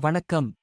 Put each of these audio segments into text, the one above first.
வணக்கம்.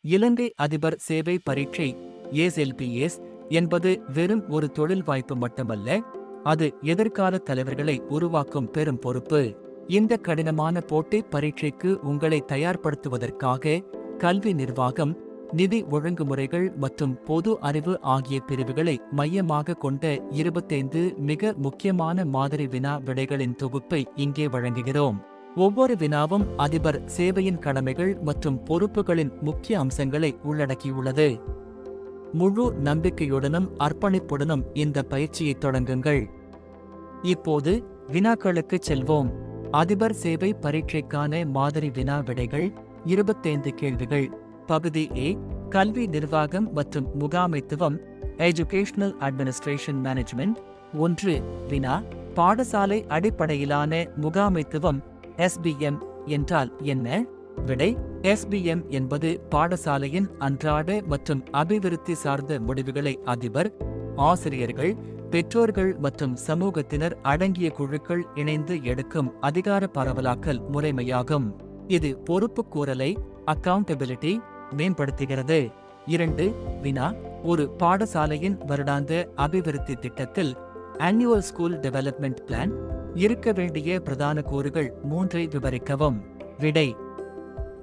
இலங்கை அதிபர் சேவை பரீட்சை ஏஎஸ்எல்பிஎஸ் என்பது வெறும் ஒரு தொழில் வாய்ப்பு மட்டுமல்ல அது எதிர்கால தலைவர்களை உருவாக்கும் பெரும் பொறுப்பு. இந்த கடினமான போட்டி பரீட்சைக்கு உங்களை தயார்படுத்துவதற்காக கல்வி நிர்வாகம் நிதி ஒழுங்குமுறைகள் மற்றும் பொது அறிவு ஆகிய பிரிவுகளை மையமாக கொண்ட இருபத்தைந்து மிக முக்கியமான மாதிரி வினா விடைகளின் தொகுப்பை இங்கே வழங்குகிறோம். ஒவ்வொரு வினாவும் அதிபர் சேவையின் கடமைகள் மற்றும் பொறுப்புகளின் முக்கிய அம்சங்களை உள்ளடக்கியுள்ளது. முழு நம்பிக்கையுடனும் அர்ப்பணிப்புடனும் இந்த பயிற்சியை தொடங்குங்கள். இப்போது வினாக்களுக்கு செல்வோம். அதிபர் சேவை பரீட்சைக்கான மாதிரி வினா விடைகள் இருபத்தைந்து கேள்விகள். பகுதி ஏ கல்வி நிர்வாகம் மற்றும் முகாமைத்துவம் எஜுகேஷனல் அட்மினிஸ்ட்ரேஷன் மேனேஜ்மெண்ட் ஒன்று வினா பாடசாலை அடிப்படையிலான முகாமைத்துவம் எஸ்பிஎம் என்றால் என்ன? விடை எஸ்பிஎம் என்பது பாடசாலையின் அன்றாட மற்றும் அபிவிருத்தி சார்ந்த முடிவுகளை அதிபர் ஆசிரியர்கள் பெற்றோர்கள் மற்றும் சமூகத்தினர் அடங்கிய குழுக்கள் இணைந்து எடுக்கும் அதிகார பரவலாக்கல் முறைமையாகும். இது பொறுப்புக்கூறலை அக்கவுண்டபிலிட்டி மேம்படுத்துகிறது. இரண்டு வினா ஒரு பாடசாலையின் வருடாந்த அபிவிருத்தி திட்டத்தில் ஆனுவல் ஸ்கூல் டெவலப்மெண்ட் பிளான் இருக்க வேண்டிய பிரதான கூறுகள் மூன்றை விவரிக்கவும். விடை.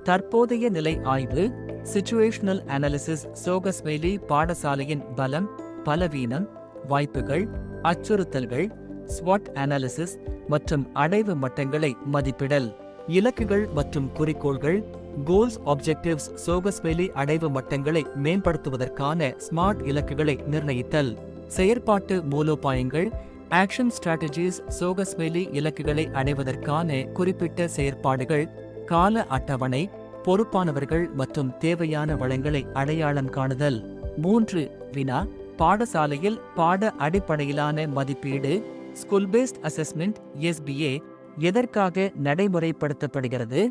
தற்போதைய நிலை ஆய்வு சிச்சுவேஷனல் அனாலிசிஸ் சோகஸ்வேலி பாடசாலையின் பலம் பலவீனம் வாய்ப்புகள் அச்சுறுத்தல்கள் ஸ்வாட் அனாலிசிஸ் மற்றும் அடைவு மட்டங்களை மதிப்பிடல். இலக்குகள் மற்றும் குறிக்கோள்கள் கோல்ஸ் ஆப்ஜெக்டிவ்ஸ் சோகஸ்வேலி அடைவு மட்டங்களை மேம்படுத்துவதற்கான ஸ்மார்ட் இலக்குகளை நிர்ணயித்தல். செயற்பாட்டு மூலோபாயங்கள் ஆக்ஷன் ஸ்ட்ராட்டஜிஸ் சோகஸ்வேலி இலக்குகளை அடைவதற்கான குறிப்பிட்ட செயற்பாடுகள் கால அட்டவணை பொறுப்பானவர்கள் மற்றும் தேவையான வளங்களை அடையாளம் காணுதல். மூன்று வினா பாடசாலையில் பாட அடிப்படையிலான மதிப்பீடு ஸ்கூல் பேஸ்ட் அசஸ்மெண்ட் எஸ்பிஏ எதற்காக நடைமுறைப்படுத்தப்படுகிறது?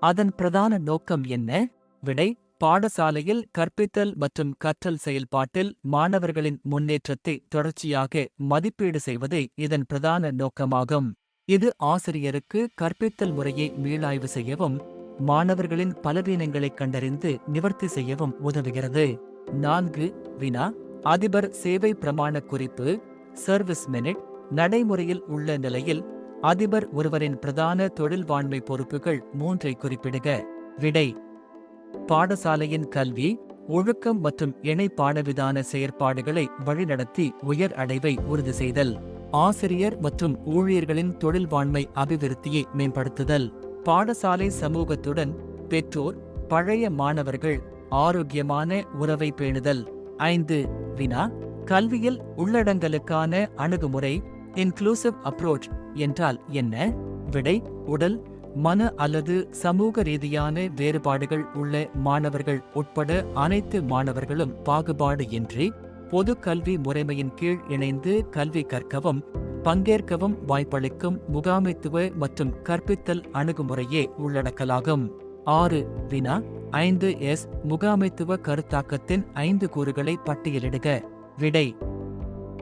அதன் பிரதான நோக்கம் என்ன? விடை பாடசாலையில் கற்பித்தல் மற்றும் கற்றல் செயல்பாட்டில் மாணவர்களின் முன்னேற்றத்தை தொடர்ச்சியாக மதிப்பீடு செய்வதே இதன் பிரதான நோக்கமாகும். இது ஆசிரியருக்கு கற்பித்தல் முறையை மீளாய்வு செய்யவும் மாணவர்களின் பலவீனங்களை கண்டறிந்து நிவர்த்தி செய்யவும் உதவுகிறது. நான்கு வினா. அதிபர் சேவை பிரமாண குறிப்பு சர்வீஸ் மினிட் நடைமுறையில் உள்ள நிலையில் அதிபர் ஒருவரின் பிரதான தொழில்வாண்மை பொறுப்புகள் மூன்றை குறிப்பிடுக. விடை பாடசாலையின் கல்வி ஒழுக்கம் மற்றும் இணைப்பாடவிதான செயற்பாடுகளை வழிநடத்தி உயர் அடைவை உறுதி செய்தல் ஆசிரியர் மற்றும் ஊழியர்களின் தொழில்வாண்மை அபிவிருத்தியை மேம்படுத்துதல். பாடசாலை சமூகத்துடன் பெற்றோர் பழைய மாணவர்கள் ஆரோக்கியமான உறவை பேணுதல். ஐந்து வினா கல்வியில் உள்ளடங்கலுக்கான அணுகுமுறை இன்க்ளூசிவ் அப்ரோச் என்றால் என்ன? விடை உடல் மன அல்லது சமூக ரீதியான வேறுபாடுகள் உள்ள மாணவர்கள் உட்பட அனைத்து மாணவர்களும் பாகுபாடு இன்றி பொது கல்வி முறைமையின் கீழ் இணைந்து கல்வி கற்கவும் பங்கேற்கவும் வாய்ப்பளிக்கும் முகாமைத்துவ மற்றும் கற்பித்தல் அணுகுமுறையே உள்ளடக்கலாகும். ஆறு வினா ஐந்து எஸ் முகாமைத்துவ கருத்தாக்கத்தின் ஐந்து கூறுகளை பட்டியலிடுக. விடை.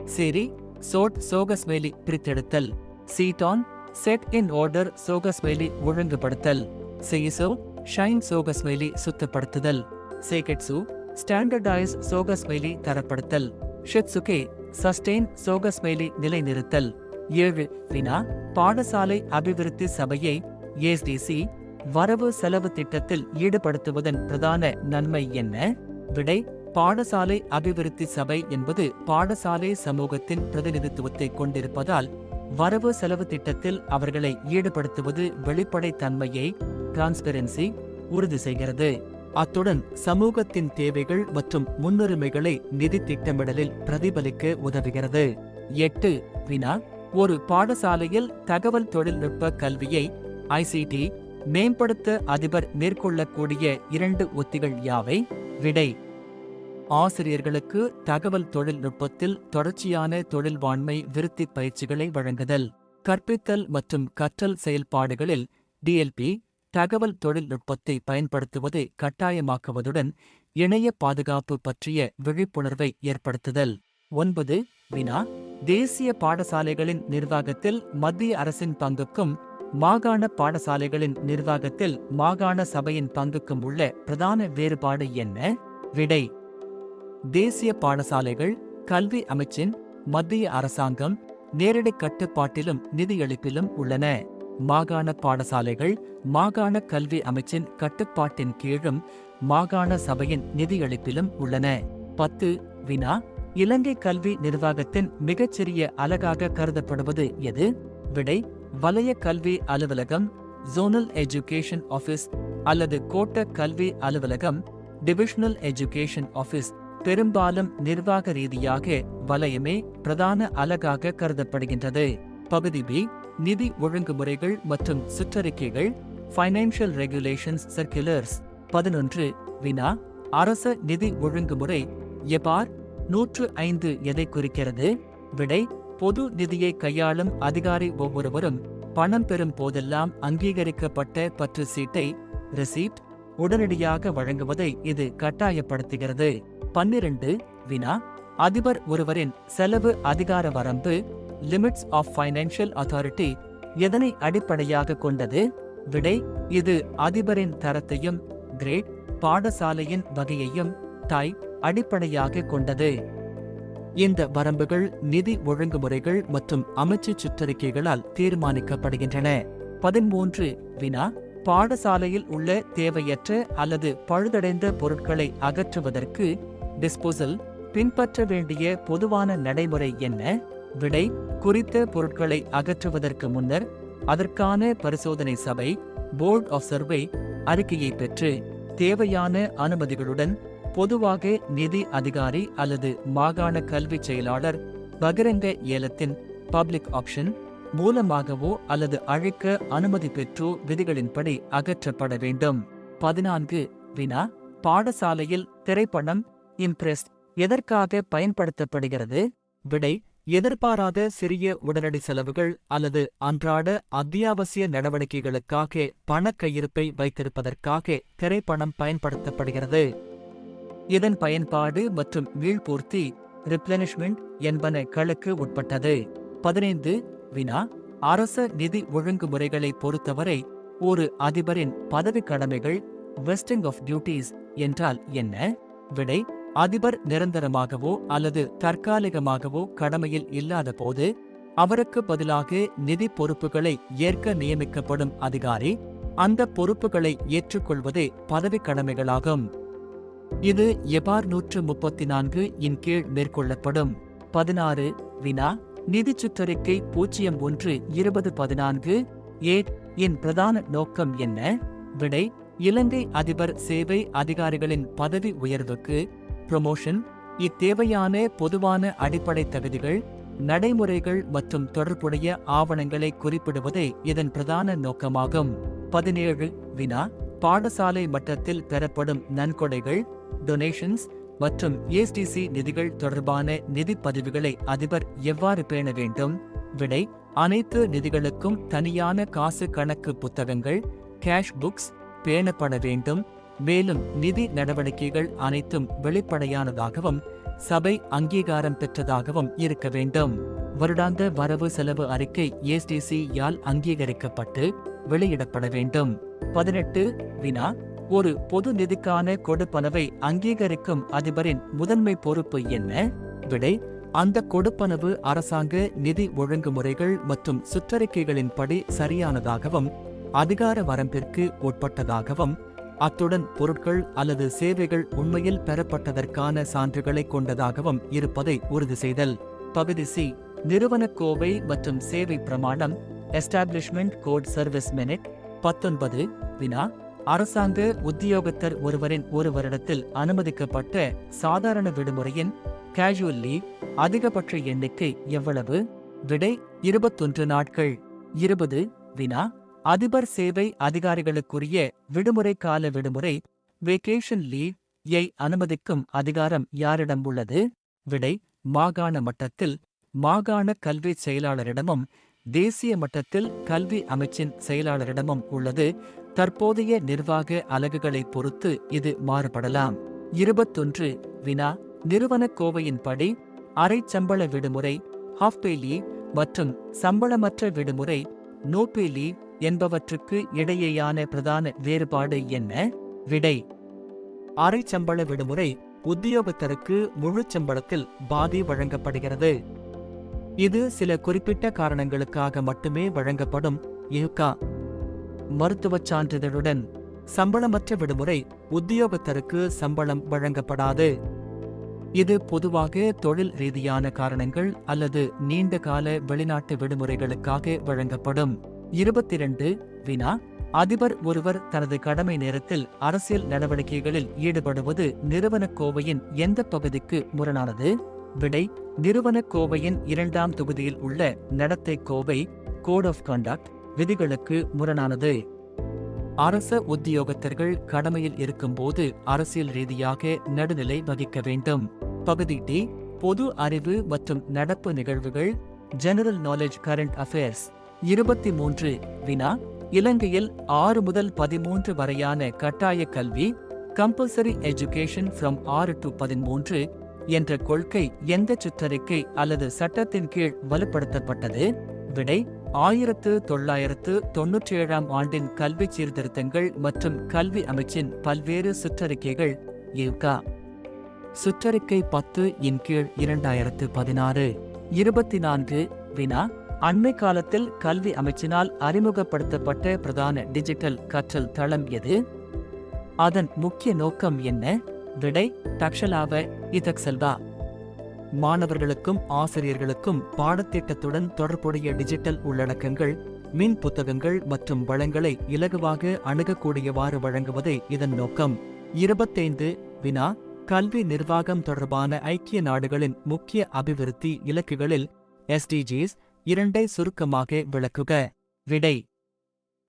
சரி சோட் சோகஸ்வேலி பிரித்தெடுத்தல். சீட்டான் செட் இன் ஆர்டர் சோகஸ்வேலி ஒழுங்குபடுத்தல். செயிசோ ஷைன் சோகஸ்வேலி சுத்தப்படுத்துதல். சேகெட்சு ஸ்டாண்டர்டைஸ் சோகஸ்வேலி தரப்படுத்தல். ஷெட்சுகே சஸ்டெயின் சோகஸ்வேலி நிலைநிறுத்தல். ஏழு வினா பாடசாலை அபிவிருத்தி சபையை ஏஸ்டிசி வரவு செலவு திட்டத்தில் ஈடுபடுத்துவதன் பிரதான நன்மை என்ன? விடை பாடசாலை அபிவிருத்தி சபை என்பது பாடசாலை சமூகத்தின் பிரதிநிதித்துவத்தை கொண்டிருப்பதால் வரவு செலவு திட்டத்தில் அவர்களை ஈடுபடுத்துவது வெளிப்படைத்தன்மையை டிரான்ஸ்பெரன்சி உறுதி செய்கிறது. அத்துடன் சமூகத்தின் தேவைகள் மற்றும் முன்னுரிமைகளை நிதி திட்டமிடலில் பிரதிபலிக்க உதவுகிறது. எட்டு வினா ஒரு பாடசாலையில் தகவல் தொழில்நுட்ப கல்வியை ஐசிடி மேம்படுத்த அதிபர் மேற்கொள்ளக்கூடிய இரண்டு உத்திகள் யாவை? விடை ஆசிரியர்களுக்கு தகவல் தொழில்நுட்பத்தில் தொடர்ச்சியான தொழில்வாண்மை விருத்தி பயிற்சிகளை வழங்குதல். கற்பித்தல் மற்றும் கற்றல் செயல்பாடுகளில் டிஎல்பி தகவல் தொழில்நுட்பத்தை பயன்படுத்துவதை கட்டாயமாக்குவதுடன் இணைய பாதுகாப்பு பற்றிய விழிப்புணர்வை ஏற்படுத்துதல். ஒன்பது வினா. தேசிய பாடசாலைகளின் நிர்வாகத்தில் மத்திய அரசின் பங்குக்கும் மாகாண பாடசாலைகளின் நிர்வாகத்தில் மாகாண சபையின் பங்குக்கும் உள்ள பிரதான வேறுபாடு என்ன? விடை தேசிய பாடசாலைகள் கல்வி அமைச்சின் மத்திய அரசாங்கம் நேரடி கட்டுப்பாட்டிலும் நிதியளிப்பிலும் உள்ளன. மாகாண பாடசாலைகள் மாகாண கல்வி அமைச்சின் கட்டுப்பாட்டின் கீழும் மாகாண சபையின் நிதியளிப்பிலும் உள்ளன. பத்து வினா இலங்கை கல்வி நிர்வாகத்தின் மிகச்சிறிய அலகாக கருதப்படுவது எது? விடை வலய கல்வி அலுவலகம் ஜோனல் எஜுகேஷன் ஆஃபீஸ் அல்லது கோட்ட கல்வி அலுவலகம் டிவிஷனல் எஜுகேஷன் ஆஃபீஸ் பெரும்பாலும் நிர்வாக ரீதியாக வலயமே பிரதான அலகாக கருதப்படுகின்றது. பகுதி பி நிதி ஒழுங்குமுறைகள் மற்றும் சுற்றறிக்கைகள் ஃபைனான்சியல் ரெகுலேஷன்ஸ் சர்க்குலர்ஸ் பதினொன்று வினா அரச நிதி ஒழுங்குமுறை எபார் நூற்று ஐந்து எதை குறிக்கிறது? விடை பொது நிதியை கையாளும் அதிகாரி ஒவ்வொருவரும் பணம் பெறும் போதெல்லாம் அங்கீகரிக்கப்பட்ட பற்று சீட்டை ரிசீப்ட் உடனடியாக வழங்குவதை இது கட்டாயப்படுத்துகிறது. பன்னிரண்டு வினா. அதிபர் ஒருவரின் செலவு அதிகார வரம்பு லிமிட்ஸ் ஆஃப் ஃபைனான்சியல் அத்தாரிட்டி எதனை அடிப்படையாக கொண்டது? விடை இது அதிபரின் தரத்தையும் கிரேட் பாடசாலையின் வகையையும் தாய் அடிப்படையாக கொண்டது. இந்த வரம்புகள் நிதி ஒழுங்குமுறைகள் மற்றும் அமைச்சு சுற்றறிக்கைகளால் தீர்மானிக்கப்படுகின்றன. பதிமூன்று வினா. பாடசாலையில் உள்ள தேவையற்ற அல்லது பழுதடைந்த பொருட்களை அகற்றுவதற்கு டிஸ்போசல் பின்பற்ற வேண்டிய பொதுவான நடைமுறை என்ன? விடை குறித்த பொருட்களை அகற்றுவதற்கு முன்னர் அதற்கான பரிசோதனை சபை போர்ட் ஆஃப் சர்வே அறிக்கையை பெற்று தேவையான அனுமதிகளுடன் பொதுவாக நிதி அதிகாரி அல்லது மாகாண கல்வி செயலாளர் பகிரங்க ஏலத்தின் பப்ளிக் ஆப்ஷன் மூலமாகவோ அல்லது அழைக்க அனுமதி பெற்றோ விதிகளின்படி அகற்றப்பட வேண்டும். பதினான்கு வினா பாடசாலையில் திரைப்படம் இம்ப்ரெஸ்ட் எதற்காக பயன்படுத்தப்படுகிறது? விடை எதிர்பாராத சிறிய உடனடி செலவுகள் அல்லது அன்றாட அத்தியாவசிய நடவடிக்கைகளுக்காக பணக்கையிருப்பை வைத்திருப்பதற்காக திரைப்பணம் பயன்படுத்தப்படுகிறது. இதன் பயன்பாடு மற்றும் மீள்பூர்த்தி ரிப்ளனிஷ்மெண்ட் என்பன களுக்கு உட்பட்டது. பதினைந்து வினா அரச நிதி ஒழுங்குமுறைகளை பொறுத்தவரை ஒரு அதிபரின் பதவி கடமைகள் வெஸ்டிங் ஆஃப் டியூட்டிஸ் என்றால் என்ன? விடை அதிபர் நிரந்தரமாகவோ அல்லது தற்காலிகமாகவோ கடமையில் இல்லாத போது அவருக்கு பதிலாக நிதி பொறுப்புகளை ஏற்க நியமிக்கப்படும் அதிகாரி அந்த பொறுப்புகளை ஏற்றுக்கொள்வதே பதவி கடமைகளாகும். இது எபார் நூற்று முப்பத்தி நான்கு இன் கீழ் மேற்கொள்ளப்படும். பதினாறு வினா நிதி சுற்றறிக்கை பூஜ்ஜியம் ஒன்று இருபது பதினான்கு ஏட் இன் பிரதான நோக்கம் என்ன? விடை இலங்கை அதிபர் சேவை அதிகாரிகளின் பதவி உயர்வுக்கு ப்ரொமோஷன் இத்தேவையான பொதுவான அடிப்படை தகுதிகள் நடைமுறைகள் மற்றும் தொடர்புடைய ஆவணங்களை குறிப்பிடுவதே இதன் பிரதான நோக்கமாகும். பதினேழு வினா பாடசாலை மட்டத்தில் பெறப்படும் நன்கொடைகள் டொனேஷன்ஸ் மற்றும் ஏஸ்டிசி நிதிகள் தொடர்பான நிதி பதிவுகளை அதிபர் எவ்வாறு பேண வேண்டும்? விடை அனைத்து நிதிகளுக்கும் தனியான காசு கணக்கு புத்தகங்கள் கேஷ் புக்ஸ் பேணப்பட வேண்டும். மேலும் நிதி நடவடிக்கைகள் அனைத்தும் வெளிப்படையானதாகவும் சபை அங்கீகாரம் பெற்றதாகவும் இருக்க வேண்டும். வருடாந்த வரவு செலவு அறிக்கை எஸ்டிசி யால் அங்கீகரிக்கப்பட்டு வெளியிடப்பட வேண்டும். பதினெட்டு வினா. ஒரு பொது நிதிக்கான கொடுப்பனவை அங்கீகரிக்கும் அதிபரின் முதன்மை பொறுப்பு என்ன? விடை அந்த கொடுப்பனவு அரசாங்க நிதி ஒழுங்குமுறைகள் மற்றும் சுற்றறிக்கைகளின்படி சரியானதாகவும் அதிகார வரம்பிற்கு உட்பட்டதாகவும் அத்துடன் பொருட்கள் அல்லது சேவைகள் உண்மையில் பெறப்பட்டதற்கான சான்றுகளை கொண்டதாகவும் இருப்பதை உறுதி செய்தல். பகுதி சி. நிறுவனக் கோவை மற்றும் சேவை பிரமாணம் எஸ்டாப்ளிஷ்மெண்ட் கோட் சர்வீஸ் மினிட் பத்தொன்பது வினா. அரசாங்க உத்தியோகத்தர் ஒருவரின் ஒரு வருடத்தில் அனுமதிக்கப்பட்ட சாதாரண விடுமுறையின் கேஷுவல் லீவ் அதிகபட்ச எண்ணிக்கை எவ்வளவு? விடை இருபத்தொன்று நாட்கள். இருபது வினா. அதிபர் சேவை அதிகாரிகளுக்குரிய விடுமுறை கால விடுமுறை வெகேஷன் லீவ் யை அனுமதிக்கும் அதிகாரம் யாரிடம் உள்ளது? விடை மாகாண மட்டத்தில் மாகாண கல்வி செயலாளரிடமும் தேசிய மட்டத்தில் கல்வி அமைச்சின் செயலாளரிடமும் உள்ளது. தற்போதைய நிர்வாக அலகுகளை பொறுத்து இது மாறுபடலாம். இருபத்தொன்று வினா நிறுவனக் கோவையின்படி அரை சம்பள விடுமுறை ஹாஃப் பே லீவ் மற்றும் சம்பளமற்ற விடுமுறை நோ பே லீவ் என்பவற்றுக்கு இடையேயான பிரதான வேறுபாடு என்ன? விடை. அரை சம்பள விடுமுறை உத்தியோகத்தருக்கு முழு சம்பளத்தில் பாதி வழங்கப்படுகிறது. இது சில குறிப்பிட்ட காரணங்களுக்காக மட்டுமே வழங்கப்படும். யுகா மருத்துவச் சான்றிதழுடன் சம்பளமற்ற விடுமுறை உத்தியோகத்தருக்கு சம்பளம் வழங்கப்படாது. இது பொதுவாக தொழில் ரீதியான காரணங்கள் அல்லது நீண்ட கால வெளிநாட்டு விடுமுறைகளுக்காக வழங்கப்படும். இருபத்தி இரண்டு வினா. அதிபர் ஒருவர் தனது கடமை நேரத்தில் அரசியல் நடவடிக்கைகளில் ஈடுபடுவது நிறுவனக் கோவையின் எந்த பகுதிக்கு முரணானது? விடை நிறுவனக் கோவையின் இரண்டாம் தொகுதியில் உள்ள நடத்தை கோவை கோட் ஆஃப் கண்டக்ட் விதிகளுக்கு முரணானது. அரச உத்தியோகத்தர்கள் கடமையில் இருக்கும்போது அரசியல் ரீதியாக நடுநிலை வகிக்க வேண்டும். பகுதி டி பொது அறிவு மற்றும் நடப்பு நிகழ்வுகள் ஜெனரல் நாலேஜ் கரண்ட் அஃபேர்ஸ் இருபத்தி மூன்று வினா இலங்கையில் ஆறு முதல் பதிமூன்று வரையான கட்டாய கல்வி கம்பல்சரி எஜுகேஷன் ஃப்ரம் ஆறு டு பதிமூன்று என்ற கொள்கை எந்த சுற்றறிக்கை அல்லது சட்டத்தின் கீழ் வலுப்படுத்தப்பட்டது? விடை ஆயிரத்து தொள்ளாயிரத்து தொன்னூற்றி ஏழாம் ஆண்டின் கல்வி சீர்திருத்தங்கள் மற்றும் கல்வி அமைச்சின் பல்வேறு சுற்றறிக்கைகள் சுற்றறிக்கை பத்து இன் கீழ் இரண்டாயிரத்து பதினாறு இருபத்தி நான்கு வினா அண்மை காலத்தில் கல்வி அமைச்சினால் அறிமுகப்படுத்தப்பட்ட பிரதான டிஜிட்டல் கற்றல் தளம் எது? அதன் முக்கிய நோக்கம் என்ன? விடை தக்ஷலாவ இதக்செல்வா. மாணவர்களுக்கும் ஆசிரியர்களுக்கும் பாடத்திட்டத்துடன் தொடர்புடைய டிஜிட்டல் உள்ளடக்கங்கள் மின் புத்தகங்கள் மற்றும் வளங்களை இலகுவாக அணுகக்கூடியவாறு வழங்குவதே இதன் நோக்கம். இருபத்தைந்து வினா கல்வி நிர்வாகம் தொடர்பான ஐக்கிய நாடுகளின் முக்கிய அபிவிருத்தி இலக்குகளில் எஸ்டிஜிஸ் இரண்டை சுருக்கமாக விளக்குக. விடை.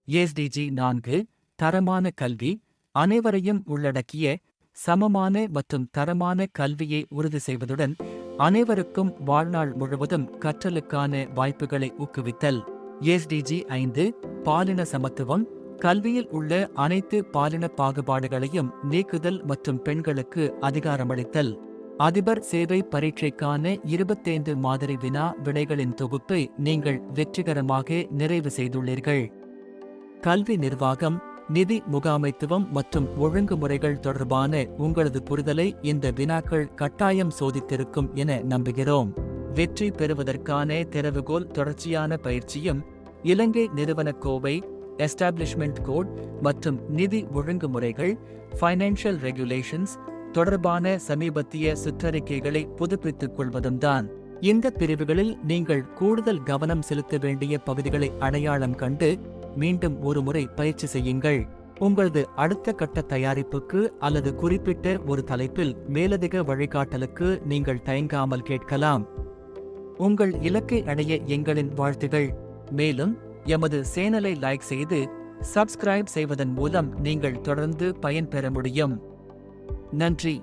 எஸ்டிஜி நான்கு தரமான கல்வி அனைவரையும் உள்ளடக்கிய சமமான மற்றும் தரமான கல்வியை உறுதி செய்வதுடன் அனைவருக்கும் வாழ்நாள் முழுவதும் கற்றலுக்கான வாய்ப்புகளை ஊக்குவித்தல். எஸ்டிஜி ஐந்து பாலின சமத்துவம் கல்வியில் உள்ள அனைத்து பாலின பாகுபாடுகளையும் நீக்குதல் மற்றும் பெண்களுக்கு அதிகாரமளித்தல். அதிபர் சேவை பரீட்சைக்கான இருபத்தைந்து மாதிரி வினா விடைகளின் தொகுப்பை நீங்கள் வெற்றிகரமாக நிறைவு செய்துள்ளீர்கள். கல்வி நிர்வாகம் நிதி முகாமைத்துவம் மற்றும் ஒழுங்குமுறைகள் தொடர்பான உங்களது புரிதலை இந்த வினாக்கள் கட்டாயம் சோதித்திருக்கும் என நம்புகிறோம். வெற்றி பெறுவதற்கான திறவுகோல் தொடர்ச்சியான பயிற்சியும் இலங்கை நிறுவனக் கோவை எஸ்டாப்ளிஷ்மெண்ட் கோட் மற்றும் நிதி ஒழுங்குமுறைகள் ஃபைனான்சியல் ரெகுலேஷன்ஸ் தொடர்பான சமீபத்திய சுற்றறிக்கைகளை புதுப்பித்துக் கொள்வதும் தான் இந்த பிரிவுகளில் நீங்கள் கூடுதல் கவனம் செலுத்த வேண்டிய பகுதிகளை அடையாளம் கண்டு மீண்டும் ஒருமுறை பயிற்சி செய்யுங்கள். உங்களது அடுத்த கட்ட தயாரிப்புக்கு அல்லது குறிப்பிட்ட ஒரு தலைப்பில் மேலதிக வழிகாட்டலுக்கு நீங்கள் தயங்காமல் கேட்கலாம். உங்கள் இலக்கை அடைய எங்களின் வாழ்த்துகள். மேலும் எமது சேனலை லைக் செய்து சப்ஸ்கிரைப் செய்வதன் மூலம் நீங்கள் தொடர்ந்து பயன்பெற முடியும். நன்றி.